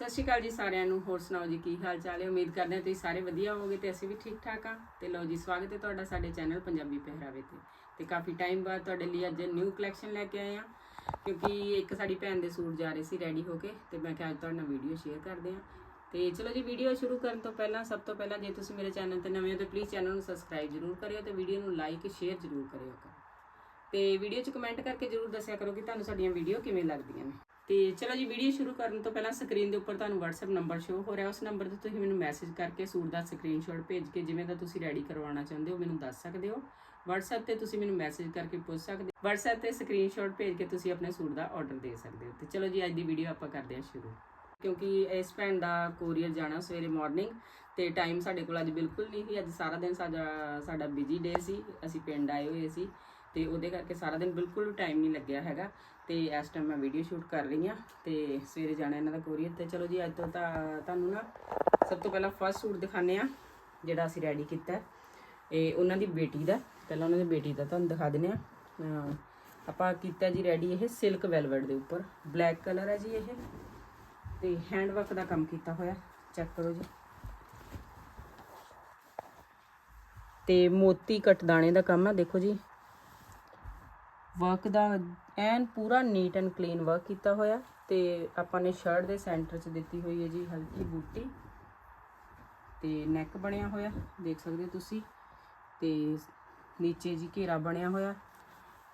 ਸਤਿ ਸ਼੍ਰੀ ਅਕਾਲ ਜੀ ਸਾਰਿਆਂ ਨੂੰ। ਹੋਰ ਸੁਣਾਓ ਜੀ, ਕੀ ਹਾਲ ਚਾਲ ਹੈ? ਉਮੀਦ ਕਰਦੇ ਹਾਂ ਤੁਸੀਂ ਸਾਰੇ ਵਧੀਆ ਹੋਵੋਗੇ ਤੇ ਅਸੀਂ ਵੀ ਠੀਕ ਠਾਕ ਆ ਤੇ ਲਓ ਜੀ, ਸਵਾਗਤ ਹੈ ਤੁਹਾਡਾ ਸਾਡੇ ਚੈਨਲ ਪੰਜਾਬੀ ਪਹਿਰਾਵੇ ਤੇ। ਤੇ ਕਾਫੀ ਟਾਈਮ ਬਾਅਦ ਤੁਹਾਡੇ ਲਈ ਅੱਜ ਨਿਊ ਕਲੈਕਸ਼ਨ ਲੈ ਕੇ ਆਏ ਆ ਕਿਉਂਕਿ ਇੱਕ ਸਾਡੀ ਭੈਣ ਦੇ ਸੂਟ ਜਾ ਰਹੇ ਸੀ ਰੈਡੀ ਹੋ ਕੇ ਤੇ ਮੈਂ ਕਿਹਾ ਅੱਜ ਤੁਹਾਡੇ ਨਾਲ ਵੀਡੀਓ ਸ਼ੇਅਰ ਕਰਦੇ ਆ ਤੇ ਚਲੋ ਜੀ ਵੀਡੀਓ ਸ਼ੁਰੂ ਕਰਨ ਤੋਂ ਪਹਿਲਾਂ, ਸਭ ਤੋਂ ਪਹਿਲਾਂ ਜੇ ਤੁਸੀਂ ਮੇਰੇ ਚੈਨਲ ਤੇ ਨਵੇਂ ਹੋ ਤਾਂ ਪਲੀਜ਼ ਚੈਨਲ ਨੂੰ ਸਬਸਕ੍ਰਾਈਬ ਜ਼ਰੂਰ ਕਰਿਓ ਤੇ ਵੀਡੀਓ ਨੂੰ ਲਾਈਕ ਸ਼ੇਅਰ ਜ਼ਰੂਰ ਕਰਿਓ। ਤੇ ਵੀਡੀਓ 'ਚ ਕਮੈਂਟ ਕਰਕੇ ਜ਼ਰੂਰ ਦੱਸਿਆ ਕਰੋ ਕਿ ਤੁਹਾਨੂੰ ਸਾਡੀਆਂ ਵੀਡੀਓ ਕਿਵੇਂ ਲੱਗਦੀਆਂ ਨੇ। ਤੇ ਚਲੋ ਜੀ ਵੀਡੀਓ ਸ਼ੁਰੂ ਕਰਨ ਤੋਂ ਪਹਿਲਾਂ ਸਕਰੀਨ ਦੇ ਉੱਪਰ ਤੁਹਾਨੂੰ WhatsApp ਨੰਬਰ ਸ਼ੋ ਹੋ ਰਿਹਾ, ਉਸ ਨੰਬਰ ਤੇ ਤੁਸੀਂ ਮੈਨੂੰ ਮੈਸੇਜ ਕਰਕੇ ਸੂਟ ਦਾ ਸਕਰੀਨਸ਼ਾਟ ਭੇਜ ਕੇ ਜਿਵੇਂ ਦਾ ਤੁਸੀਂ ਰੈਡੀ ਕਰਵਾਉਣਾ ਚਾਹੁੰਦੇ ਹੋ, ਮੈਨੂੰ ਦੱਸ ਸਕਦੇ ਹੋ। WhatsApp ਤੇ ਤੁਸੀਂ ਮੈਨੂੰ ਮੈਸੇਜ ਕਰਕੇ ਪੁੱਛ ਸਕਦੇ ਹੋ। WhatsApp ਤੇ ਸਕਰੀਨਸ਼ਾਟ ਭੇਜ ਕੇ ਤੁਸੀਂ ਆਪਣੇ ਸੂਟ ਦਾ ਆਰਡਰ ਦੇ ਸਕਦੇ ਹੋ। ਤੇ ਚਲੋ ਜੀ, ਅੱਜ ਦੀ ਵੀਡੀਓ ਆਪਾਂ ਕਰਦੇ ਹਾਂ ਸ਼ੁਰੂ। ਕਿਉਂਕਿ ਇਸ ਭੈਣ ਦਾ ਕੋਰੀਅਰ ਜਾਣਾ ਸਵੇਰੇ ਮਾਰਨਿੰਗ ਤੇ ਟਾਈਮ ਸਾਡੇ ਕੋਲ ਅੱਜ ਬਿਲਕੁਲ ਨਹੀਂ ਸੀ, ਅੱਜ ਸਾਰਾ ਦਿਨ ਸਾਡਾ ਸਾਡਾ ਬਿਜ਼ੀ ਡੇ ਸੀ, ਅਸੀਂ ਪਿੰਡ ਆਏ ਹੋਏ ਸੀ। ਤੇ ਉਹਦੇ ਕਰਕੇ ਸਾਰਾ ਦਿਨ ਬਿਲਕੁਲ ਵੀ ਟਾਈਮ ਨਹੀਂ ਲੱਗਿਆ ਹੈਗਾ। ਤੇ ਇਸ ਟਾਈਮ ਮੈਂ ਵੀਡੀਓ ਸ਼ੂਟ ਕਰ ਰਹੀ ਹਾਂ ਤੇ ਸਵੇਰੇ ਜਾਣਾ ਇਹਨਾਂ ਦਾ ਕੋਰੀਅਰ ਤੇ। ਚਲੋ ਜੀ, ਅੱਜ ਤੋਂ ਤਾਂ ਤੁਹਾਨੂੰ ਨਾ ਸਭ ਤੋਂ ਪਹਿਲਾਂ ਫਸਟ ਸੂਟ ਦਿਖਾਣੇ ਆ ਜਿਹੜਾ ਅਸੀਂ ਰੈਡੀ ਕੀਤਾ। ਇਹ ਉਹਨਾਂ ਦੀ ਬੇਟੀ ਦਾ, ਪਹਿਲਾਂ ਉਹਨਾਂ ਦੀ ਬੇਟੀ ਦਾ ਤੁਹਾਨੂੰ ਦਿਖਾ ਦਿੰਦੇ ਆ ਆਪਾਂ ਕੀਤਾ ਜੀ ਰੈਡੀ ਇਹ ਸਿਲਕ ਵੈਲਵਟ ਦੇ ਉੱਪਰ। ਬਲੈਕ ਕਲਰ ਹੈ ਜੀ ਇਹ। ਤੇ ਹੈਂਡ ਵਰਕ ਦਾ ਕੰਮ ਕੀਤਾ ਹੋਇਆ। ਚੈੱਕ ਕਰੋ ਜੀ। ਤੇ ਮੋਤੀ ਕਟਦਾਣੇ ਦਾ ਕੰਮ ਹੈ ਦੇਖੋ ਜੀ। ਵਰਕ ਦਾ ਐਨ ਪੂਰਾ ਨੀਟ ਐਂਡ ਕਲੀਨ ਵਰਕ ਕੀਤਾ ਹੋਇਆ ਤੇ ਆਪਾਂ ਨੇ ਸ਼ਰਟ ਦੇ ਸੈਂਟਰ 'ਚ ਦਿੱਤੀ ਹੋਈ ਹੈ ਜੀ ਹਲਕੀ ਬੂਟੀ ਤੇ ਨੈਕ ਬਣਿਆ ਹੋਇਆ, ਦੇਖ ਸਕਦੇ ਹੋ ਤੁਸੀਂ, ਤੇ ਨੀਚੇ ਜੀ ਘੇਰਾ ਬਣਿਆ ਹੋਇਆ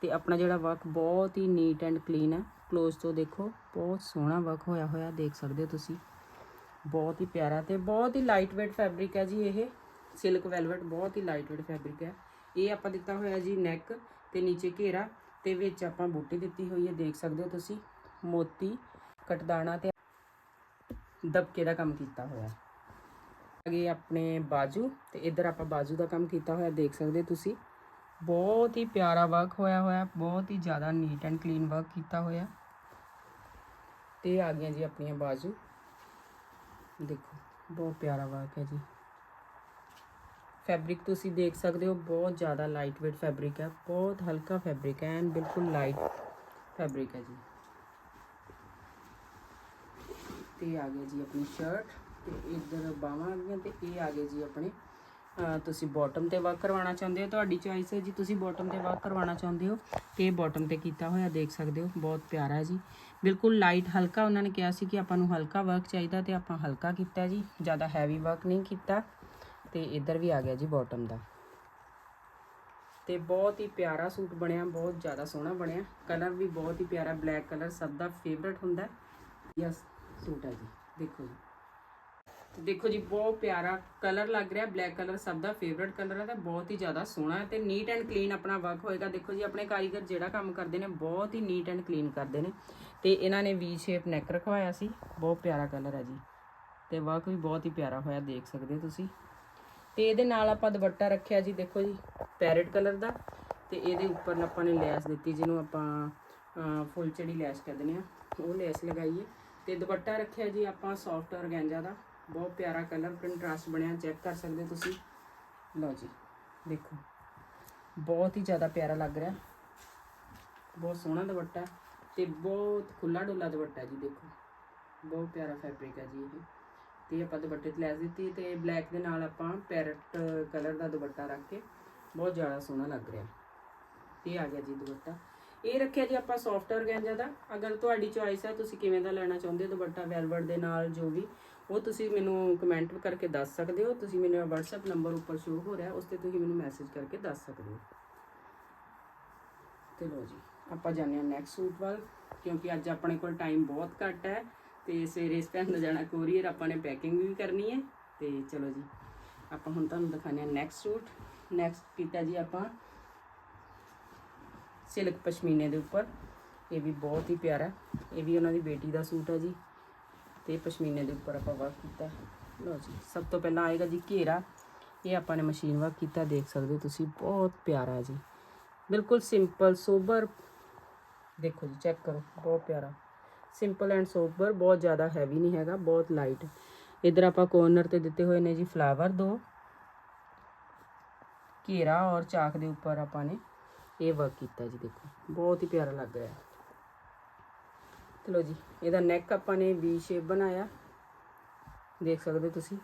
ਤੇ ਆਪਣਾ ਜਿਹੜਾ ਵਰਕ ਬਹੁਤ ਹੀ ਨੀਟ ਐਂਡ ਕਲੀਨ ਹੈ ক্লোਜ਼ ਤੋਂ ਦੇਖੋ, ਬਹੁਤ ਸੋਹਣਾ ਵਰਕ ਹੋਇਆ ਹੋਇਆ, ਦੇਖ ਸਕਦੇ ਹੋ ਤੁਸੀਂ, ਬਹੁਤ ਹੀ ਪਿਆਰਾ ਤੇ ਬਹੁਤ ਹੀ ਲਾਈਟ weight ਫੈਬਰਿਕ ਹੈ ਜੀ ਇਹ ਸਿਲਕ ਵੈਲਵਟ ਬਹੁਤ ਹੀ ਲਾਈਟ weight ਫੈਬਰਿਕ ਹੈ, ਇਹ ਆਪਾਂ ਦਿੱਤਾ ਹੋਇਆ ਜੀ ਨੈਕ ਤੇ ਨੀਚੇ ਘੇਰਾ ਤੇ ਵਿੱਚ ਆਪਾਂ ਬੂਟੀ ਦਿੱਤੀ ਹੋਈ ਹੈ, ਦੇਖ ਸਕਦੇ ਹੋ ਤੁਸੀਂ। ਮੋਤੀ ਕਟਦਾਣਾ ਤੇ ਦਬਕੇ ਦਾ ਕੰਮ ਕੀਤਾ ਹੋਇਆ। ਅਗੇ ਆਪਣੇ ਬਾਜੂ ਤੇ ਇਧਰ ਆਪਾਂ ਬਾਜੂ ਦਾ ਕੰਮ ਕੀਤਾ ਹੋਇਆ, ਦੇਖ ਸਕਦੇ ਹੋ ਤੁਸੀਂ। ਬਹੁਤ ਹੀ ਪਿਆਰਾ ਵਰਕ ਹੋਇਆ ਹੋਇਆ, ਬਹੁਤ ਹੀ ਜ਼ਿਆਦਾ ਨੀਟ ਐਂਡ ਕਲੀਨ ਵਰਕ ਕੀਤਾ ਹੋਇਆ। ਤੇ ਆ ਗਈਆਂ ਜੀ ਆਪਣੀਆਂ ਬਾਜੂ। ਦੇਖੋ, ਬਹੁਤ ਪਿਆਰਾ ਵਰਕ ਹੈ ਜੀ। ਫੈਬਰਿਕ ਤੁਸੀਂ ਦੇਖ ਸਕਦੇ ਹੋ, ਬਹੁਤ ਜ਼ਿਆਦਾ ਲਾਈਟ weight ਫੈਬਰਿਕ ਹੈ, ਬਹੁਤ ਹਲਕਾ ਫੈਬਰਿਕ ਹੈ ਐਂਡ ਬਿਲਕੁਲ ਲਾਈਟ ਫੈਬਰਿਕ ਹੈ ਜੀ। ਤੇ ਇਹ ਆ ਗਿਆ ਜੀ ਆਪਣੀ ਸ਼ਰਟ ਤੇ ਇਧਰ ਬਾਹਾਂ ਆ ਗਈਆਂ ਤੇ ਇਹ ਆ ਗਏ ਜੀ ਆਪਣੇ ਤੁਸੀਂ ਬਾਟਮ ਤੇ ਵਰਕ ਕਰਵਾਉਣਾ ਚਾਹੁੰਦੇ ਹੋ, ਤੁਹਾਡੀ ਚੋਇਸ ਹੈ ਜੀ, ਤੁਸੀਂ ਬਾਟਮ ਤੇ ਵਰਕ ਕਰਵਾਉਣਾ ਚਾਹੁੰਦੇ ਹੋ, ਤੇ ਇਹ ਬਾਟਮ ਤੇ ਕੀਤਾ ਹੋਇਆ ਦੇਖ ਸਕਦੇ ਹੋ, ਬਹੁਤ ਪਿਆਰਾ ਹੈ ਜੀ। ਬਿਲਕੁਲ ਲਾਈਟ ਹਲਕਾ, ਉਹਨਾਂ ਨੇ ਕਿਹਾ ਸੀ ਕਿ ਆਪਾਂ ਨੂੰ ਹਲਕਾ ਵਰਕ ਚਾਹੀਦਾ ਤੇ ਆਪਾਂ ਹਲਕਾ ਕੀਤਾ ਜੀ, ਜ਼ਿਆਦਾ ਹੈਵੀ ਵਰਕ ਨਹੀਂ ਕੀਤਾ। ਤੇ ਇੱਧਰ ਵੀ ਆ ਗਿਆ ਜੀ ਬਾਟਮ ਦਾ। ਤੇ ਬਹੁਤ ਹੀ ਪਿਆਰਾ ਸੂਟ ਬਣਿਆ, ਬਹੁਤ ਜ਼ਿਆਦਾ ਸੋਹਣਾ ਬਣਿਆ। ਕਲਰ ਵੀ ਬਹੁਤ ਹੀ ਪਿਆਰਾ ਬਲੈਕ ਕਲਰ ਸਭ ਦਾ ਫੇਵਰਟ ਹੁੰਦਾ ਯਸ ਸੂਟ ਹੈ ਜੀ, ਦੇਖੋ ਜੀ। ਦੇਖੋ ਜੀ, ਬਹੁਤ ਪਿਆਰਾ ਕਲਰ ਲੱਗ ਰਿਹਾ ਬਲੈਕ ਕਲਰ ਸਭ ਦਾ ਫੇਵਰਟ ਕਲਰ ਹੈ ਤੇ ਬਹੁਤ ਹੀ ਜ਼ਿਆਦਾ ਸੋਹਣਾ ਹੈ ਤੇ ਨੀਟ ਐਂਡ ਕਲੀਨ ਆਪਣਾ ਵਰਕ ਹੋਏਗਾ। ਦੇਖੋ ਜੀ, ਆਪਣੇ ਕਾਰੀਗਰ ਜਿਹੜਾ ਕੰਮ ਕਰਦੇ ਨੇ, ਬਹੁਤ ਹੀ ਨੀਟ ਐਂਡ ਕਲੀਨ ਕਰਦੇ ਨੇ। ਤੇ ਇਹਨਾਂ ਨੇ ਵੀ ਸ਼ੇਪ ਨੈਕ ਰਖਵਾਇਆ ਸੀ, ਬਹੁਤ ਪਿਆਰਾ ਕਲਰ ਹੈ ਜੀ। ਤੇ ਵਰਕ ਵੀ ਬਹੁਤ ਹੀ ਪਿਆਰਾ ਹੋਇਆ, ਦੇਖ ਸਕਦੇ ਹੋ ਤੁਸੀਂ। ਤੇ ਇਹਦੇ ਨਾਲ ਆਪਾਂ ਦੁਪੱਟਾ ਰੱਖਿਆ ਜੀ ਦੇਖੋ ਜੀ ਪੈਰਟ ਕਲਰ ਦਾ ਤੇ ਇਹਦੇ ਉੱਪਰ ਆਪਾਂ ਨੇ ਲੈਸ ਦਿੱਤੀ ਜਿਹਨੂੰ ਆਪਾਂ ਅਹ, ਫੁੱਲ ਚੜੀ ਲੈਸ ਕਹਿੰਦੇ ਆ। ਉਹ ਲੈਸ ਲਗਾਈਏ ਤੇ ਦੁਪੱਟਾ ਰੱਖਿਆ ਜੀ ਆਪਾਂ ਸੌਫਟ ਔਰਗੈਂਜਾ ਦਾ। ਬਹੁਤ ਪਿਆਰਾ ਕਲਰ ਕੰਟਰਾਸਟ ਬਣਿਆ ਚੈੱਕ ਕਰ ਸਕਦੇ ਤੁਸੀਂ। ਲਓ ਜੀ ਦੇਖੋ। ਬਹੁਤ ਹੀ ਜ਼ਿਆਦਾ ਪਿਆਰਾ ਲੱਗ ਰਿਹਾ। ਬਹੁਤ ਸੋਹਣਾ ਦੁਪੱਟਾ ਤੇ ਬਹੁਤ ਖੁੱਲਾ ਡੁੱਲਾ ਦੁਪੱਟਾ ਜੀ ਦੇਖੋ। ਬਹੁਤ ਪਿਆਰਾ ਫੈਬਰਿਕ ਹੈ ਜੀ ਇਹ। ਤੇ ਆਪਾਂ ਦੁਪੱਟੇ ਤੇ ਲੈਸ ਦਿੱਤੀ ਤੇ ਬਲੈਕ ਦੇ ਨਾਲ ਆਪਾਂ ਪੈਰਟ ਕਲਰ ਦਾ ਦੁਪੱਟਾ ਰੱਖ ਕੇ ਬਹੁਤ ਜ਼ਿਆਦਾ ਸੋਹਣਾ ਲੱਗ ਰਿਹਾ। ਇਹ ਆ ਗਿਆ ਜੀ ਦੁਪੱਟਾ। ਇਹ ਰੱਖਿਆ ਜੀ ਆਪਾਂ ਸੌਫਟ ਔਰਗੈਂਜਾ ਦਾ। ਅਗਰ ਤੁਹਾਡੀ ਚੋਇਸ ਹੈ, ਤੁਸੀਂ ਕਿਵੇਂ ਦਾ ਲੈਣਾ ਚਾਹੁੰਦੇ ਹੋ ਦੁਪੱਟਾ ਵੈਲਵਟ ਦੇ ਨਾਲ ਜੋ ਵੀ, ਉਹ ਤੁਸੀਂ ਮੈਨੂੰ ਕਮੈਂਟ ਕਰਕੇ ਦੱਸ ਸਕਦੇ ਹੋ। ਤੁਸੀਂ ਮੈਨੂੰ WhatsApp ਨੰਬਰ ਉੱਪਰ ਸ਼ੋ ਹੋ ਰਿਹਾ, ਉਸ ਤੇ ਤੁਸੀਂ ਮੈਨੂੰ ਮੈਸੇਜ ਕਰਕੇ ਦੱਸ ਸਕਦੇ ਹੋ। ਤੇ ਲੋ ਜੀ, ਆਪਾਂ ਜਾਂਦੇ ਹਾਂ ਨੈਕਸਟ ਸੂਟ ਵੱਲ, ਕਿਉਂਕਿ ਅੱਜ ਆਪਣੇ ਕੋਲ ਟਾਈਮ ਬਹੁਤ ਘੱਟ ਹੈ। ਤੇ ਸਵੇਰੇ ਇਸ ਭੈਣ ਦਾ ਜਾਣਾ ਕੋਰੀਅਰ ਆਪਾਂ ਨੇ ਪੈਕਿੰਗ ਵੀ ਕਰਨੀ ਹੈ ਤੇ ਚਲੋ ਜੀ, ਆਪਾਂ ਹੁਣ ਤੁਹਾਨੂੰ ਦਿਖਾਉਂਦੇ ਹਾਂ ਨੈਕਸਟ ਸੂਟ ਨੈਕਸਟ ਕੀਤਾ ਜੀ ਆਪਾਂ ਸਿਲਕ ਪਸ਼ਮੀਨੇ ਦੇ ਉੱਪਰ, ਇਹ ਵੀ ਬਹੁਤ ਹੀ ਪਿਆਰਾ, ਇਹ ਵੀ ਉਹਨਾਂ ਦੀ ਬੇਟੀ ਦਾ ਸੂਟ ਹੈ ਜੀ, ਤੇ ਪਸ਼ਮੀਨੇ ਦੇ ਉੱਪਰ ਆਪਾਂ ਵਰਕ ਕੀਤਾ। ਲਓ ਜੀ, ਸਭ ਤੋਂ ਪਹਿਲਾਂ ਆਏਗਾ ਜੀ ਘੇਰਾ, ਇਹ ਆਪਾਂ ਨੇ ਮਸ਼ੀਨ ਵਰਕ ਕੀਤਾ, ਦੇਖ ਸਕਦੇ ਹੋ ਤੁਸੀਂ, ਬਹੁਤ ਪਿਆਰਾ ਜੀ। ਬਿਲਕੁਲ ਸਿੰਪਲ ਸੋਬਰ ਦੇਖੋ ਜੀ ਚੈੱਕ ਕਰੋ, ਬਹੁਤ ਪਿਆਰਾ। ਸਿੰਪਲ ਐਂਡ ਸੋਬਰ ਬਹੁਤ ਜ਼ਿਆਦਾ ਹੈਵੀ ਨਹੀਂ ਹੈਗਾ, ਬਹੁਤ ਲਾਈਟ ਇਧਰ ਆਪਾਂ ਕੋਰਨਰ ਤੇ ਦਿੱਤੇ ਹੋਏ ਨੇ ਜੀ ਫਲਾਵਰ ਦੋ। ਘੇਰਾ ਔਰ ਚਾਕ ਦੇ ਉੱਪਰ ਆਪਾਂ ਨੇ ਇਹ ਵਰਕ ਕੀਤਾ ਜੀ ਦੇਖੋ। ਬਹੁਤ ਹੀ ਪਿਆਰਾ ਲੱਗ ਰਿਹਾ। ਚਲੋ ਜੀ, ਇਹਦਾ ਨੈਕ ਆਪਾਂ ਨੇ ਵੀ ਸ਼ੇਪ ਬਣਾਇਆ। ਦੇਖ ਸਕਦੇ ਹੋ ਤੁਸੀਂ।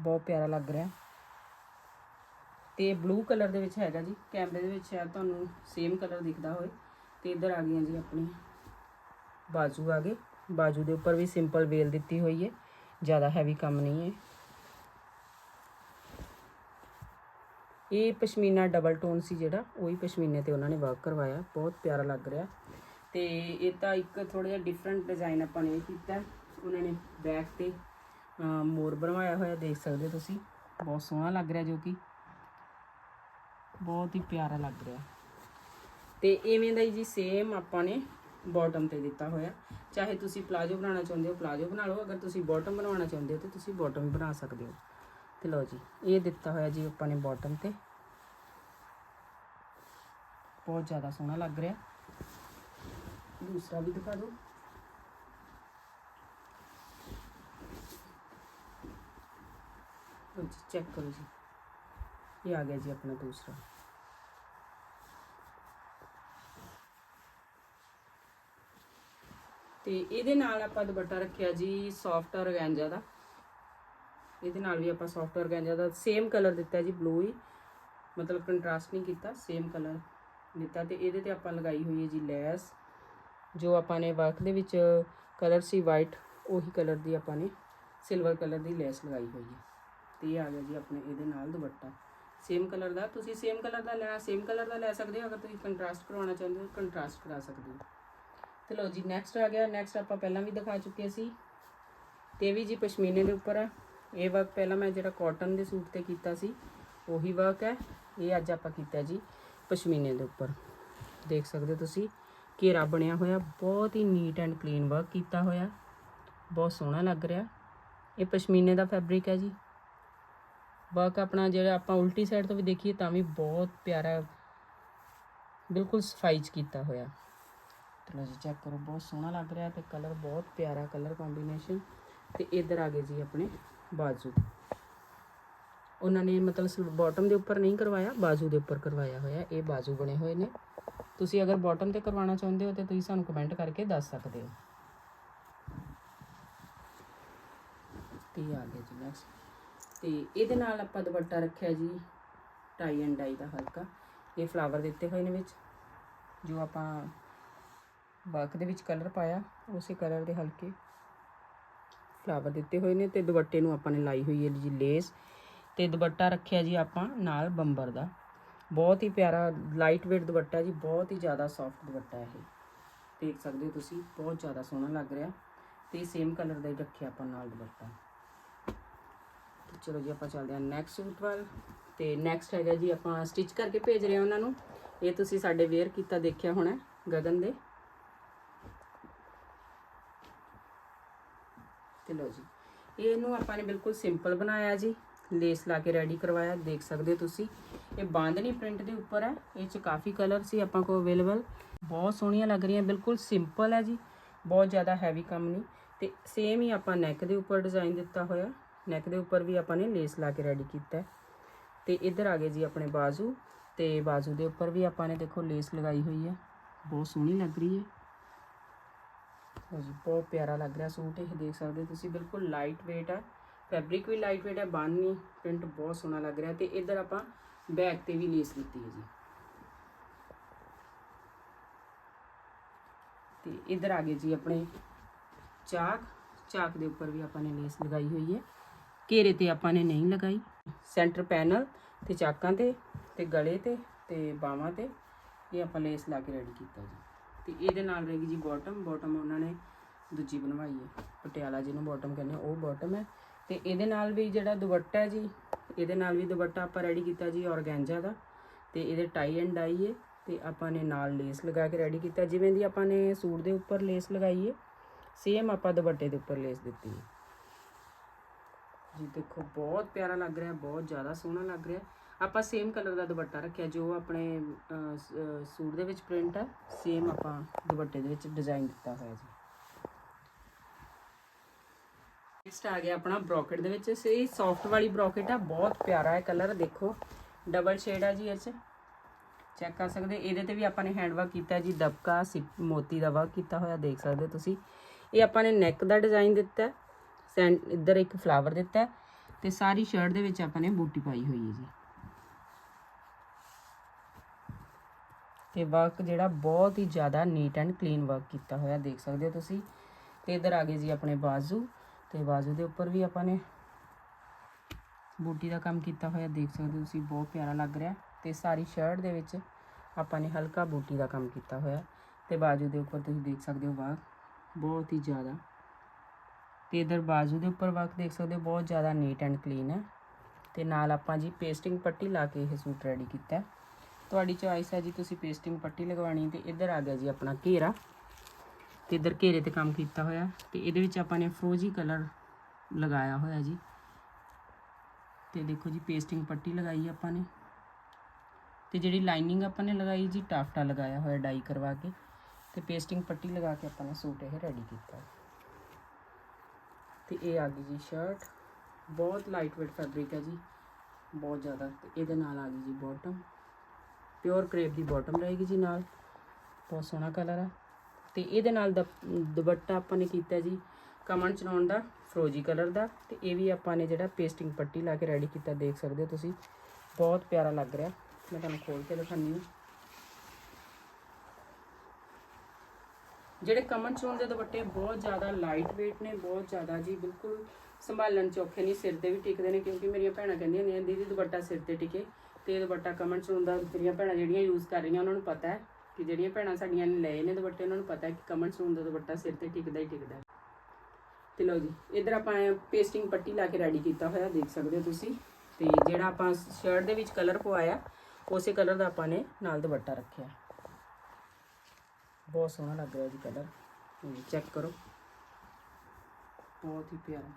ਬਹੁਤ ਪਿਆਰਾ ਲੱਗ ਰਿਹਾ। ਤੇ ਬਲੂ ਕਲਰ ਦੇ ਵਿੱਚ ਹੈਗਾ ਜੀ। ਕੈਮਰੇ ਦੇ ਵਿੱਚ ਸ਼ਾਇਦ ਤੁਹਾਨੂੰ ਸੇਮ ਕਲਰ ਦਿਖਦਾ ਹੋਵੇ ਤੇ ਇੱਧਰ ਆ ਗਈਆਂ ਜੀ ਆਪਣੀ ਬਾਜੂ ਆ ਗਏ। ਬਾਜੂ ਦੇ ਉੱਪਰ ਵੀ ਸਿੰਪਲ ਵੇਲ ਦਿੱਤੀ ਹੋਈ ਹੈ ਜ਼ਿਆਦਾ ਹੈਵੀ ਕੰਮ ਨਹੀਂ ਹੈ ਇਹ ਪਸ਼ਮੀਨਾ ਡਬਲ ਟੋਨ ਸੀ ਜਿਹੜਾ, ਉਹੀ ਪਸ਼ਮੀਨੇ ਤੇ ਉਹਨਾਂ ਨੇ ਵਰਕ ਕਰਵਾਇਆ। ਬਹੁਤ ਪਿਆਰਾ ਲੱਗ ਰਿਹਾ। ਤੇ ਇਹ ਤਾਂ ਇੱਕ ਥੋੜਾ ਜਿਹਾ ਡਿਫਰੈਂਟ ਡਿਜ਼ਾਈਨ ਆਪਾਂ ਨੇ ਇਹ ਕੀਤਾ। ਉਹਨਾਂ ਨੇ ਬੈਕ ਤੇ ਮੋਰ ਬਣਵਾਇਆ ਹੋਇਆ, ਦੇਖ ਸਕਦੇ ਹੋ ਤੁਸੀਂ। ਬਹੁਤ ਸੋਹਣਾ ਲੱਗ ਰਿਹਾ ਜੋ ਕਿ। ਬਹੁਤ ਹੀ ਪਿਆਰਾ ਲੱਗ ਰਿਹਾ। ਤੇ ਇਵੇਂ ਦਾ ਹੀ ਜੀ ਸੇਮ ਆਪਾਂ ਨੇ ਬਾਟਮ ਤੇ ਦਿੱਤਾ ਹੋਇਆ। ਚਾਹੇ ਤੁਸੀਂ ਪਲਾਜੋ ਬਣਾਉਣਾ ਚਾਹੁੰਦੇ ਹੋ, ਪਲਾਜੋ ਬਣਾ ਲਓ। ਅਗਰ ਤੁਸੀਂ ਬਾਟਮ ਬਣਾਉਣਾ ਚਾਹੁੰਦੇ ਹੋ, ਤੇ ਤੁਸੀਂ ਬਾਟਮ ਬਣਾ ਸਕਦੇ ਹੋ। ਤੇ ਲਓ ਜੀ, ਇਹ ਦਿੱਤਾ ਹੋਇਆ ਜੀ ਆਪਾਂ ਨੇ ਬਾਟਮ ਤੇ। ਬਹੁਤ ਜ਼ਿਆਦਾ ਸੋਹਣਾ ਲੱਗ ਰਿਹਾ। ਦੂਸਰਾ ਵੀ ਦਿਖਾ ਦਿਓ। ਜੀ ਚੈੱਕ ਕਰੋ ਜੀ। ਇਹ ਆ ਗਿਆ ਜੀ ਆਪਣਾ ਦੂਸਰਾ। ਤੇ ਇਹਦੇ ਨਾਲ ਆਪਾਂ ਦੁਪੱਟਾ ਰੱਖਿਆ ਜੀ ਸੌਫਟ ਔਰਗੈਂਜਾ ਦਾ। ਇਹਦੇ ਨਾਲ ਵੀ ਆਪਾਂ ਸੌਫਟ ਔਰਗੈਂਜਾ ਦਾ ਸੇਮ ਕਲਰ ਦਿੱਤਾ ਜੀ ਬਲੂ ਹੀ। ਮਤਲਬ ਕੰਟਰਾਸਟ ਨਹੀਂ ਕੀਤਾ ਸੇਮ ਕਲਰ ਦਿੱਤਾ ਤੇ ਇਹਦੇ ਤੇ ਆਪਾਂ ਲਗਾਈ ਹੋਈ ਹੈ ਜੀ ਲੈਸ। ਜੋ ਆਪਾਂ ਨੇ ਵਰਕ ਦੇ ਵਿੱਚ ਕਲਰ ਸੀ ਵਾਈਟ ਉਹੀ ਕਲਰ ਦੀ ਆਪਾਂ ਨੇ ਸਿਲਵਰ ਕਲਰ ਦੀ ਲੈਸ ਲਗਾਈ ਹੋਈ ਹੈ। ਤੇ ਇਹ ਆ ਗਿਆ ਜੀ ਆਪਣੇ ਇਹਦੇ ਨਾਲ ਦੁਪੱਟਾ। ਸੇਮ ਕਲਰ ਦਾ, ਤੁਸੀਂ ਸੇਮ ਕਲਰ ਦਾ ਲੈਣਾ ਸੇਮ ਕਲਰ ਦਾ ਲੈ ਸਕਦੇ ਹੋ ਅਗਰ ਤੁਸੀਂ ਕੰਟਰਾਸਟ ਕਰਵਾਉਣਾ ਚਾਹੁੰਦੇ ਹੋ ਕੰਟਰਾਸਟ ਕਰਾ ਸਕਦੇ ਹੋ। ਤੇ ਲਓ ਜੀ ਨੈਕਸਟ ਆ ਗਿਆ। ਨੈਕਸਟ ਆਪਾਂ ਪਹਿਲਾਂ ਵੀ ਦਿਖਾ ਚੁੱਕੇ ਸੀ। ਤੇ ਇਹ ਵੀ ਜੀ ਪਸ਼ਮੀਨੇ ਦੇ ਉੱਪਰ ਹੈ ਇਹ ਵਰਕ ਪਹਿਲਾਂ ਮੈਂ ਜਿਹੜਾ ਕਾਟਨ ਦੇ ਸੂਟ ਤੇ ਕੀਤਾ ਸੀ, ਉਹੀ ਵਰਕ ਹੈ। ਇਹ ਅੱਜ ਆਪਾਂ ਕੀਤਾ ਜੀ ਪਸ਼ਮੀਨੇ ਦੇ ਉੱਪਰ। ਦੇਖ ਸਕਦੇ ਹੋ ਤੁਸੀਂ, ਘੇਰਾ ਬਣਿਆ ਹੋਇਆ, ਬਹੁਤ ਹੀ ਨੀਟ ਐਂਡ ਕਲੀਨ ਵਰਕ ਕੀਤਾ ਹੋਇਆ। ਬਹੁਤ ਸੋਹਣਾ ਲੱਗ ਰਿਹਾ। ਇਹ ਪਸ਼ਮੀਨੇ ਦਾ ਫੈਬਰਿਕ ਹੈ ਜੀ। ਵਰਕ ਆਪਣਾ ਜਿਹੜਾ ਆਪਾਂ ਉਲਟੀ ਸਾਈਡ ਤੋਂ ਵੀ ਦੇਖੀਏ ਤਾਂ ਵੀ ਬਹੁਤ ਪਿਆਰਾ, ਬਿਲਕੁਲ ਸਫ਼ਾਈ ਚ ਕੀਤਾ ਹੋਇਆ। ਚਲੋ ਜੀ ਚੈੱਕ ਕਰੋ। ਬਹੁਤ ਸੋਹਣਾ ਲੱਗ ਰਿਹਾ ਤੇ ਕਲਰ ਬਹੁਤ ਪਿਆਰਾ ਕਲਰ ਕੰਬੀਨੇਸ਼ਨ ਤੇ ਇਧਰ ਆ ਗਏ ਜੀ ਆਪਣੇ ਬਾਜੂ। ਉਹਨਾਂ ਨੇ ਮਤਲਬ ਬਾਟਮ ਦੇ ਉੱਪਰ ਨਹੀਂ ਕਰਵਾਇਆ, ਬਾਜੂ ਦੇ ਉੱਪਰ ਕਰਵਾਇਆ ਹੋਇਆ। ਇਹ ਬਾਜੂ ਬਣੇ ਹੋਏ ਨੇ। ਤੁਸੀਂ ਅਗਰ ਬਾਟਮ ਤੇ ਕਰਵਾਉਣਾ ਚਾਹੁੰਦੇ ਹੋ ਤੇ ਤੁਸੀਂ ਸਾਨੂੰ ਕਮੈਂਟ ਕਰਕੇ ਦੱਸ ਸਕਦੇ ਹੋ। ਤੇ ਆ ਗਿਆ ਜੀ ਨੈਕਸਟ ਤੇ ਇਹਦੇ ਨਾਲ ਆਪਾਂ ਦੁਪੱਟਾ ਰੱਖਿਆ ਜੀ ਟਾਈ ਐਂਡ ਡਾਈ ਦਾ ਹਲਕਾ। ਇਹ ਫਲਾਵਰ ਦਿੱਤੇ ਹੋਏ ਨੇ ਵਿੱਚ, ਜੋ ਆਪਾਂ ਬਾਕ ਦੇ ਵਿੱਚ ਕਲਰ ਪਾਇਆ, ਉਸੇ ਕਲਰ ਦੇ ਹਲਕੇ ਫਲਾਵਰ ਦਿੱਤੇ ਹੋਏ ਨੇ ਤੇ ਦੁਪੱਟੇ ਨੂੰ ਆਪਾਂ ਨੇ ਲਾਈ ਹੋਈ ਹੈ ਜੀ ਲੇਸ ਤੇ ਦੁਪੱਟਾ ਰੱਖਿਆ ਜੀ ਆਪਾਂ ਨਾਲ ਬੰਬਰ ਦਾ। ਬਹੁਤ ਹੀ ਪਿਆਰਾ ਲਾਈਟ weight ਦੁਪੱਟਾ ਜੀ, ਬਹੁਤ ਹੀ ਜ਼ਿਆਦਾ ਸੌਫਟ ਦੁਪੱਟਾ ਹੈ ਇਹ। ਦੇਖ ਸਕਦੇ ਹੋ ਤੁਸੀਂ, ਬਹੁਤ ਜ਼ਿਆਦਾ ਸੋਹਣਾ ਲੱਗ ਰਿਹਾ। ਤੇ ਸੇਮ ਕਲਰ ਦਾ ਹੀ ਰੱਖਿਆ ਆਪਾਂ ਨਾਲ ਦੁਪੱਟਾ। ਚਲੋ ਜੀ ਆਪਾਂ ਚੱਲਦੇ ਹਾਂ ਨੈਕਸਟ ਸੂਟ ਵੱਲ। ਤੇ ਨੈਕਸਟ ਹੈਗਾ ਜੀ ਆਪਾਂ ਸਟਿਚ ਕਰਕੇ ਭੇਜ ਰਹੇ ਹਾਂ ਉਹਨਾਂ ਨੂੰ। ਇਹ ਤੁਸੀਂ ਸਾਡੇ ਵੇਅਰ ਕੀਤਾ ਦੇਖਿਆ ਹੋਣਾ ਗਗਨ ਦੇ। ਤੇ ਲਓ ਜੀ। ਇਹਨੂੰ ਆਪਾਂ ਨੇ ਬਿਲਕੁਲ ਸਿੰਪਲ ਬਣਾਇਆ ਜੀ। ਲੇਸ ਲਾ ਕੇ ਰੈਡੀ ਕਰਵਾਇਆ, ਦੇਖ ਸਕਦੇ ਹੋ ਤੁਸੀਂ। ਇਹ ਬਾਂਦਨੀ ਪ੍ਰਿੰਟ ਦੇ ਉੱਪਰ ਹੈ। ਇਹ ਚ ਕਾਫੀ ਕਲਰ ਸੀ ਆਪਾਂ ਕੋਲ ਅਵੇਲੇਬਲ ਬਹੁਤ ਸੋਹਣੀਆਂ ਲੱਗ ਰਹੀਆਂ, ਬਿਲਕੁਲ ਸਿੰਪਲ ਹੈ ਜੀ। ਬਹੁਤ ਜ਼ਿਆਦਾ ਹੈਵੀ ਕੰਮ ਨਹੀਂ। ਤੇ ਸੇਮ ਹੀ ਆਪਾਂ ਨੈਕ ਦੇ ਉੱਪਰ ਡਿਜ਼ਾਈਨ ਦਿੱਤਾ ਹੋਇਆ। ਨੈਕ ਦੇ ਉੱਪਰ ਵੀ ਆਪਾਂ ਨੇ ਲੇਸ ਲਾ ਕੇ ਰੈਡੀ ਕੀਤਾ ਹੈ। ਤੇ ਇੱਧਰ ਆ ਗਏ ਜੀ ਆਪਣੇ ਬਾਜ਼ੂ। ਤੇ ਬਾਜ਼ੂ ਦੇ ਉੱਪਰ ਵੀ ਆਪਾਂ ਨੇ ਦੇਖੋ ਲੇਸ ਲਗਾਈ ਹੋਈ ਹੈ। ਬਹੁਤ ਸੋਹਣੀ ਲੱਗ ਰਹੀ ਹੈ। ਜੀ, ਬਹੁਤ ਪਿਆਰਾ ਲੱਗ ਰਿਹਾ ਸੂਟ ਇਹ ਦੇਖ ਸਕਦੇ ਹੋ ਤੁਸੀਂ, ਬਿਲਕੁਲ ਲਾਈਟ weight ਹੈ ਫੈਬਰਿਕ ਵੀ ਲਾਈਟ weight ਹੈ ਬਾਨੀ ਪ੍ਰਿੰਟ ਬਹੁਤ ਸੋਹਣਾ ਲੱਗ ਰਿਹਾ ਤੇ ਇੱਧਰ ਆਪਾਂ ਬੈਕ ਤੇ ਵੀ ਲੇਸ ਦਿੱਤੀ ਹੈ ਜੀ। ਤੇ ਇੱਧਰ ਆ ਗਏ ਜੀ ਆਪਣੇ ਚਾਕ ਚਾਕ ਦੇ ਉੱਪਰ ਵੀ ਆਪਾਂ ਨੇ ਲੇਸ ਲਗਾਈ ਹੋਈ ਹੈ। ਘੇਰੇ ਤੇ ਆਪਾਂ ਨੇ ਨਹੀਂ ਲਗਾਈ ਸੈਂਟਰ ਪੈਨਲ ਤੇ ਚਾਕਾਂ ਤੇ ਤੇ ਗਲੇ ਤੇ ਤੇ ਬਾਹਾਂ ਤੇ ਇਹ ਆਪਾਂ ਲੇਸ ਲਾ ਕੇ ਰੈਡੀ ਕੀਤਾ ਜੀ। ਤੇ ਇਹਦੇ ਨਾਲ ਰਹੇਗੀ ਜੀ ਬਾਟਮ ਬਾਟਮ ਉਹਨਾਂ ਨੇ ਦੂਜੀ ਬਣਵਾਈ ਹੈ। ਪਟਿਆਲਾ ਜਿਹਨੂੰ ਬਾਟਮ ਕਹਿੰਦੇ ਉਹ ਬਾਟਮ ਹੈ। ਤੇ ਇਹਦੇ ਨਾਲ ਵੀ ਜਿਹੜਾ ਦੁਪੱਟਾ ਹੈ ਜੀ, ਇਹਦੇ ਨਾਲ ਵੀ ਦੁਪੱਟਾ ਆਪਾਂ ਰੈਡੀ ਕੀਤਾ ਜੀ ਔਰਗੈਂਜਾ ਦਾ। ਤੇ ਇਹਦੇ ਟਾਈ ਐਂਡ ਡਾਈ ਹੈ ਤੇ ਆਪਾਂ ਨੇ ਨਾਲ ਲੇਸ ਲਗਾ ਕੇ ਰੈਡੀ ਕੀਤਾ। ਜਿਵੇਂ ਦੀ ਆਪਾਂ ਨੇ ਸੂਟ ਦੇ ਉੱਪਰ ਲੇਸ ਲਗਾਈ ਹੈ ਸੇਮ ਆਪਾਂ ਦੁਪੱਟੇ ਦੇ ਉੱਪਰ ਲੇਸ ਦਿੱਤੀ ਹੈ। ਜੀ ਦੇਖੋ, ਬਹੁਤ ਪਿਆਰਾ ਲੱਗ ਰਿਹਾ, ਬਹੁਤ ਜ਼ਿਆਦਾ ਸੋਹਣਾ ਲੱਗ ਰਿਹਾ। ਆਪਾਂ ਸੇਮ ਕਲਰ ਦਾ ਦੁਪੱਟਾ ਰੱਖਿਆ, ਜੋ ਆਪਣੇ ਸੂਟ ਦੇ ਵਿੱਚ ਪ੍ਰਿੰਟ ਹੈ ਸੇਮ ਆਪਾਂ ਦੁਪੱਟੇ ਦੇ ਵਿੱਚ ਡਿਜ਼ਾਈਨ ਦਿੱਤਾ ਹੋਇਆ ਜੀ। ਨੈਕਸਟ ਆ ਗਿਆ ਆਪਣਾ ਬ੍ਰੋਕਟ ਦੇ ਵਿੱਚ। ਸੇ ਸੌਫਟ ਵਾਲੀ ਬ੍ਰੋਕਟ ਆ, ਬਹੁਤ ਪਿਆਰਾ ਹੈ ਕਲਰ ਦੇਖੋ। ਡਬਲ ਸ਼ੇਡ ਆ ਜੀ ਇਹ 'ਚ। ਚੈੱਕ ਕਰ ਸਕਦੇ, ਇਹਦੇ ਤੇ ਵੀ ਆਪਾਂ ਨੇ ਹੈਂਡ ਵਰਕ ਕੀਤਾ ਜੀ, ਦਬਕਾ ਸਿ- ਮੋਤੀ ਦਾ ਵਰਕ ਕੀਤਾ ਹੋਇਆ, ਦੇਖ ਸਕਦੇ ਹੋ ਤੁਸੀਂ। ਇਹ ਆਪਾਂ ਨੇ ਨੈਕ ਦਾ ਡਿਜ਼ਾਈਨ ਦਿੱਤਾ, ਸੈਂ, ਇੱਧਰ ਇੱਕ ਫਲਾਵਰ ਦਿੱਤਾ ਹੈ ਤੇ ਸਾਰੀ ਸ਼ਰਟ ਦੇ ਵਿੱਚ ਆਪਾਂ ਨੇ ਬੂਟੀ ਪਾਈ ਹੋਈ ਹੈ ਜੀ। ਤੇ ਵਰਕ ਜਿਹੜਾ ਬਹੁਤ ਹੀ ਜ਼ਿਆਦਾ ਨੀਟ ਐਂਡ ਕਲੀਨ ਵਰਕ ਕੀਤਾ ਹੋਇਆ, ਦੇਖ ਸਕਦੇ ਹੋ ਤੁਸੀਂ। ਤੇ ਇਧਰ ਆ ਗਏ ਜੀ ਆਪਣੇ ਬਾਜ਼ੂ, ਤੇ ਬਾਜ਼ੂ ਦੇ ਉੱਪਰ ਵੀ ਆਪਾਂ ਨੇ ਬੂਟੀ ਦਾ ਕੰਮ ਕੀਤਾ ਹੋਇਆ, ਦੇਖ ਸਕਦੇ ਹੋ ਤੁਸੀਂ, ਬਹੁਤ ਪਿਆਰਾ ਲੱਗ ਰਿਹਾ। ਤੇ ਸਾਰੀ ਸ਼ਰਟ ਦੇ ਵਿੱਚ ਆਪਾਂ ਨੇ ਹਲਕਾ ਬੂਟੀ ਦਾ ਕੰਮ ਕੀਤਾ ਹੋਇਆ। ਤੇ ਬਾਜ਼ੂ ਦੇ ਉੱਪਰ ਤੁਸੀਂ ਦੇਖ ਸਕਦੇ ਹੋ ਵਰਕ ਬਹੁਤ ਹੀ ਜ਼ਿਆਦਾ। ਤੇ ਇਧਰ ਬਾਜ਼ੂ ਦੇ ਉੱਪਰ ਵਰਕ ਦੇਖ ਸਕਦੇ ਹੋ, ਬਹੁਤ ਜ਼ਿਆਦਾ ਨੀਟ ਐਂਡ ਕਲੀਨ ਹੈ। ਤੇ ਨਾਲ ਆਪਾਂ ਜੀ ਪੇਸਟਿੰਗ ਪੱਟੀ ਲਾ ਕੇ ਇਹ ਸੂਟ ਰੈਡੀ ਕੀਤਾ ਤੁਹਾਡੀ ਚੋਇਸ ਹੈ ਜੀ, ਤੁਸੀਂ ਪੇਸਟਿੰਗ ਪੱਟੀ ਲਗਵਾਣੀ ਤੇ ਇੱਧਰ ਆ ਗਿਆ ਜੀ ਆਪਣਾ ਘੇਰਾ। ਤੇ ਇੱਧਰ ਘੇਰੇ ਤੇ ਕੰਮ ਕੀਤਾ ਹੋਇਆ ਤੇ ਇਹਦੇ ਵਿੱਚ ਆਪਾਂ ਨੇ ਫਰੋਜੀ ਕਲਰ ਲਗਾਇਆ ਹੋਇਆ ਜੀ। ਤੇ ਦੇਖੋ ਜੀ ਪੇਸਟਿੰਗ ਪੱਟੀ ਲਗਾਈ ਆਪਾਂ ਨੇ। ਤੇ ਜਿਹੜੀ ਲਾਈਨਿੰਗ ਆਪਾਂ ਨੇ ਲਗਾਈ ਜੀ, ਟਾਫਟਾ ਲਗਾਇਆ ਹੋਇਆ ਡਾਈ ਕਰਵਾ ਕੇ। ਤੇ ਪੇਸਟਿੰਗ ਪੱਟੀ ਲਗਾ ਕੇ ਆਪਾਂ ਨੇ ਸੂਟ ਇਹ ਰੈਡੀ ਕੀਤਾ ਤੇ ਇਹ ਆ ਗਈ ਜੀ ਸ਼ਰਟ ਬਹੁਤ ਲਾਈਟ weight ਫੈਬਰਿਕ ਹੈ ਜੀ। ਬਹੁਤ ਜ਼ਿਆਦਾ, ਤੇ ਇਹਦੇ ਨਾਲ ਆ ਗਈ ਜੀ ਬਾਟਮ ਪਿਓਰ ਕਰੇਪ ਦੀ ਬਾਟਮ ਰਹੇਗੀ ਜੀ ਨਾਲ। ਬਹੁਤ ਸੋਹਣਾ ਕਲਰ ਆ। ਤੇ ਇਹਦੇ ਨਾਲ ਦਾ ਦੁਪੱਟਾ ਆਪਾਂ ਨੇ ਕੀਤਾ ਜੀ ਕਮਨ ਚਲਾਉਣ ਦਾ, ਫਰੋਜੀ ਕਲਰ ਦਾ। ਤੇ ਇਹ ਵੀ ਆਪਾਂ ਨੇ ਜਿਹੜਾ ਪੇਸਟਿੰਗ ਪੱਟੀ ਲਾ ਕੇ ਰੈਡੀ ਕੀਤਾ, ਦੇਖ ਸਕਦੇ ਹੋ ਤੁਸੀਂ। ਬਹੁਤ ਪਿਆਰਾ ਲੱਗ ਰਿਹਾ। ਮੈਂ ਤੁਹਾਨੂੰ ਖੋਲ ਕੇ ਦਿਖਾਉਂਦੀ ਹਾਂ। ਜਿਹੜੇ ਕਮਨ ਚੋਣ ਦੇ ਦੁਪੱਟੇ ਬਹੁਤ ਜ਼ਿਆਦਾ ਲਾਈਟ weight ਨੇ, ਬਹੁਤ ਜ਼ਿਆਦਾ ਜੀ ਬਿਲਕੁਲ ਸੰਭਾਲਣ ਚ ਔਖੇ ਨਹੀਂ, ਸਿਰ ਤੇ ਵੀ ਟਿਕਦੇ ਨੇ, ਕਿਉਂਕਿ ਮੇਰੀਆਂ ਭੈਣਾਂ ਕਹਿੰਦੀਆਂ ਨੇ, ਦੀਦੀ, ਦੁਪੱਟਾ ਸਿਰ ਤੇ ਟਿਕੇ। ਤੇ ਦੁਪੱਟਾ ਕਮਨ ਚੋਣ ਦਾ ਜਿਹੜੀਆਂ ਭੈਣਾਂ ਜਿਹੜੀਆਂ ਯੂਜ਼ ਕਰ ਰਹੀਆਂ, ਉਹਨਾਂ ਨੂੰ ਪਤਾ ਹੈ ਕਿ ਜਿਹੜੀਆਂ ਭੈਣਾਂ ਸਾਡੀਆਂ ਨੇ ਲਏ ਨੇ ਦੁਪੱਟੇ, ਉਹਨਾਂ ਨੂੰ ਪਤਾ ਹੈ ਕਿ ਕਮਨ ਚੋਣ ਦਾ ਦੁਪੱਟਾ ਸਿਰ ਤੇ ਟਿਕਦਾ ਹੀ ਟਿਕਦਾ ਤੇ ਲਓ ਜੀ, ਇਧਰ ਆਪਾਂ ਪੇਸਟਿੰਗ ਪੱਟੀ ਲਾ ਕੇ ਰੈਡੀ ਕੀਤਾ ਹੋਇਆ, ਦੇਖ ਸਕਦੇ ਹੋ ਤੁਸੀਂ। ਤੇ ਜਿਹੜਾ ਆਪਾਂ ਸ਼ਰਟ ਦੇ ਵਿੱਚ ਕਲਰ ਪਵਾਇਆ, ਉਸੇ ਕਲਰ ਦਾ ਆਪਾਂ ਨੇ ਨਾਲ ਦੁਪੱਟਾ ਰੱਖਿਆ। ਬਹੁਤ ਸੋਹਣਾ ਲੱਗ ਰਿਹਾ ਜੀ ਕਲਰ ਚੈੱਕ ਕਰੋ। ਬਹੁਤ ਹੀ ਪਿਆਰਾ।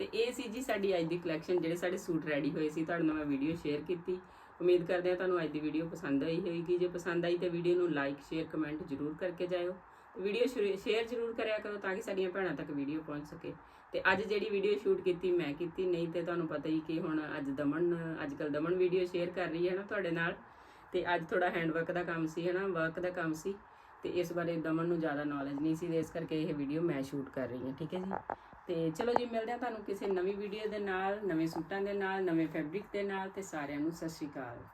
ਤੇ ਇਹ ਸੀ ਜੀ ਸਾਡੀ ਅੱਜ ਦੀ ਕਲੈਕਸ਼ਨ ਜਿਹੜੇ ਸਾਡੇ ਸੂਟ ਰੈਡੀ ਹੋਏ ਸੀ, ਤੁਹਾਡੇ ਨਾਲ ਮੈਂ ਵੀਡੀਓ ਸ਼ੇਅਰ ਕੀਤੀ। ਉਮੀਦ ਕਰਦੇ ਹਾਂ ਤੁਹਾਨੂੰ ਅੱਜ ਦੀ ਵੀਡੀਓ ਪਸੰਦ ਆਈ ਹੋਵੇਗੀ ਜੇ ਪਸੰਦ ਆਈ ਤਾਂ ਵੀਡੀਓ ਨੂੰ ਲਾਈਕ ਸ਼ੇਅਰ ਕਮੈਂਟ ਜ਼ਰੂਰ ਕਰਕੇ ਜਾਇਓ। ਵੀਡੀਓ ਸ਼ੇਅਰ ਜ਼ਰੂਰ ਕਰਿਆ ਕਰੋ ਤਾਂ ਕਿ ਸਾਡੀਆਂ ਭੈਣਾਂ ਤੱਕ ਵੀਡੀਓ ਪਹੁੰਚ ਸਕੇ। ਤੇ ਅੱਜ ਜਿਹੜੀ ਵੀਡੀਓ ਸ਼ੂਟ ਕੀਤੀ, ਮੈਂ ਕੀਤੀ, ਨਹੀਂ ਤੇ ਤੁਹਾਨੂੰ ਪਤਾ ਹੀ ਕਿ ਹੁਣ ਅੱਜ ਦਮਨ, ਅੱਜ ਕੱਲ ਦਮਨ ਵੀਡੀਓ ਸ਼ੇਅਰ ਕਰ ਰਹੀ ਹੈ ਨਾ ਤੁਹਾਡੇ ਨਾਲ। ਤੇ ਅੱਜ ਥੋੜਾ ਹੈਂਡਵਰਕ ਦਾ ਕੰਮ ਸੀ ਹੈ ਨਾ ਵਰਕ ਦਾ ਕੰਮ ਸੀ। ਤੇ ਇਸ ਬਾਰੇ ਦਮਨ ਨੂੰ ਜ਼ਿਆਦਾ ਨੌਲੇਜ ਨਹੀਂ ਸੀ, ਤੇ ਇਸ ਕਰਕੇ ਇਹ ਵੀਡੀਓ ਮੈਂ ਸ਼ੂਟ ਕਰ ਰਹੀ ਹਾਂ, ਠੀਕ ਹੈ ਜੀ? ਤੇ ਚਲੋ ਜੀ, ਮਿਲਦੇ ਹਾਂ ਤੁਹਾਨੂੰ ਕਿਸੇ ਨਵੀਂ ਵੀਡੀਓ ਦੇ ਨਾਲ, ਨਵੇਂ ਸੂਟਾਂ ਦੇ ਨਾਲ, ਨਵੇਂ ਫੈਬਰਿਕ ਦੇ ਨਾਲ, ਤੇ ਸਾਰਿਆਂ ਨੂੰ ਸਤਿ ਸ਼੍ਰੀ ਅਕਾਲ।